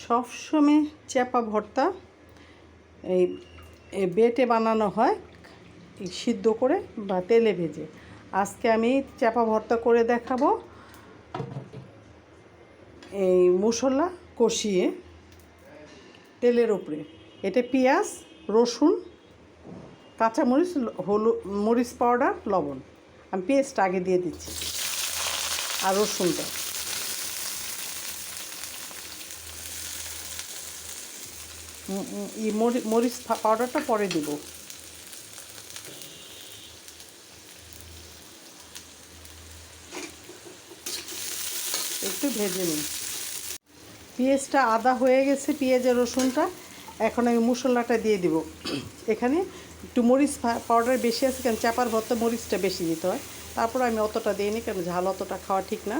সবসময় চ্যাপা ভর্তা এই বেটে বানানো হয় সিদ্ধ করে বা তেলে ভেজে। আজকে আমি চ্যাপা ভর্তা করে দেখাবো এই মশলা কষিয়ে তেলের উপরে। এটা পেঁয়াজ, রসুন, কাঁচামরিচ হলুদ মরিচ পাউডার, লবণ। আমি পেস্ট আগে দিয়ে দিচ্ছি। আর রসুনটা। মরিচ পাউডারটা পরে দিব। একটু ভেজে নিই পেঁয়াজটা আদা হয়ে গেছে পেঁয়াজের রসুনটা। এখন আমি মশলাটা দিয়ে দিব। এখানে একটু মরিচ পাউডার বেশি আছে, কারণ চাপার ভর্তা মরিচটা বেশি দিতে হয়। তারপর আমি অতটা দিইনি কারণ ঝাল অতটা খাওয়া ঠিক না।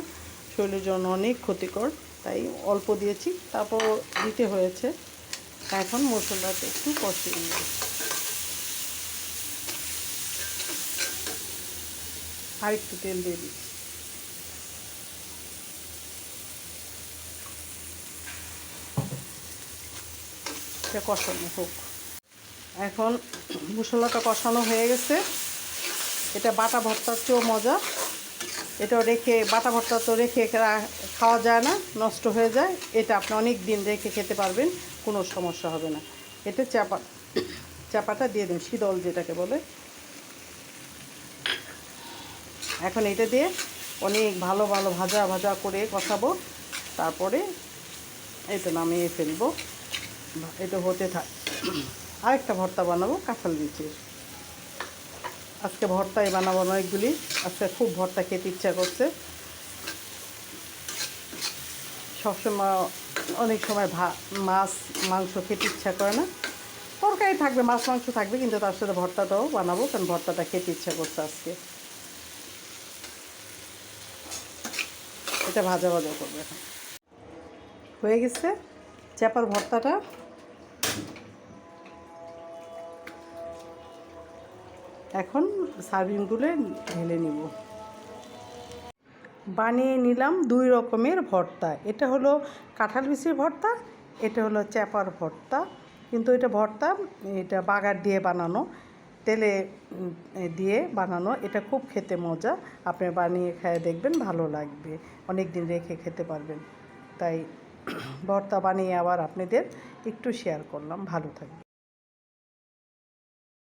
শরীরের জন্য অনেক ক্ষতিকর, তাই অল্প দিয়েছি। তারপর দিতে হয়েছে এখন মশলাটা একটু কষিয়ে নেব। আর একটু তেল দিয়ে দিচ্ছি। কষানো হোক। এখন মশলাটা কষানো হয়ে গেছে। এটা বাটা ভর্তার চেয়েও মজা। এটা রেখে, বাটা ভর্তা তো রেখে খাওয়া যায় না, নষ্ট হয়ে যায়। এটা আপনি অনেক দিন রেখে খেতে পারবেন, কোনো সমস্যা হবে না। এটা চাপা, চাপাটা দিয়ে দিন, শীতল যেটাকে বলে। এখন এটা দিয়ে অনেক ভালো ভালো ভাজা ভাজা করে কষাবো। তারপরে এটা নামিয়ে ফেলব। এটা হতে থাক। আরেকটা ভর্তা বানাবো, কাঁঠাল বিচির। আজকে ভর্তাই বানাবো অনেকগুলি। আজকে খুব ভর্তা খেতে ইচ্ছা করছে। সবসময় অনেক সময় ভা, মাছ, মাংস খেতে ইচ্ছা করে না। তরকারি থাকবে, মাছ, মাংস থাকবে, কিন্তু তার সাথে ভর্তাটাও বানাবো, কারণ ভর্তাটা খেতে ইচ্ছা করছে আজকে। এটা ভাজা ভাজা করবে হয়ে গেছে? চাপার ভর্তাটা। এখন সার্ভিংগুলো ঢেলে নিব। বানিয়ে নিলাম দুই রকমের ভর্তা। এটা হলো কাঁঠাল বিচির ভর্তা, এটা হলো চ্যাপার ভর্তা। কিন্তু এটা ভর্তা, এটা বাগার দিয়ে বানানো, তেলে দিয়ে বানানো। এটা খুব খেতে মজা। আপনি বানিয়ে খেয়ে দেখবেন, ভালো লাগবে। অনেক দিন রেখে খেতে পারবেন। তাই ভর্তা বানিয়ে আবার আপনাদের একটু শেয়ার করলাম। ভালো থাকবে